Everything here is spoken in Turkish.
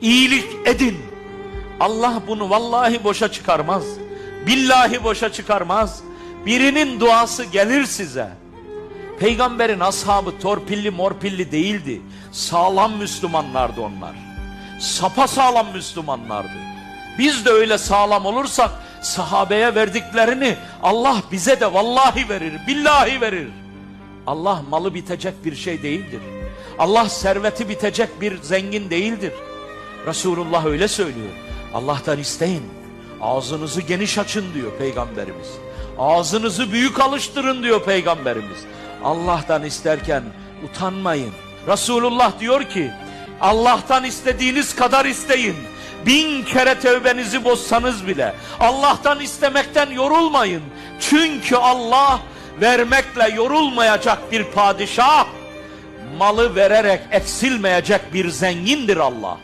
iyilik edin. Allah bunu vallahi boşa çıkarmaz. Billahi boşa çıkarmaz. Birinin duası gelir size. Peygamberin ashabı torpilli morpilli değildi. Sağlam Müslümanlardı onlar. Sapa sağlam Müslümanlardı. Biz de öyle sağlam olursak sahabeye verdiklerini Allah bize de vallahi verir, billahi verir. Allah malı bitecek bir şey değildir. Allah serveti bitecek bir zengin değildir. Resulullah öyle söylüyor. Allah'tan isteyin. Ağzınızı geniş açın diyor peygamberimiz. Ağzınızı büyük alıştırın diyor peygamberimiz. Allah'tan isterken utanmayın. Resulullah diyor ki Allah'tan istediğiniz kadar isteyin. Bin kere tövbenizi bozsanız bile Allah'tan istemekten yorulmayın. Çünkü Allah vermekle yorulmayacak bir padişah, malı vererek eksilmeyecek bir zengindir Allah.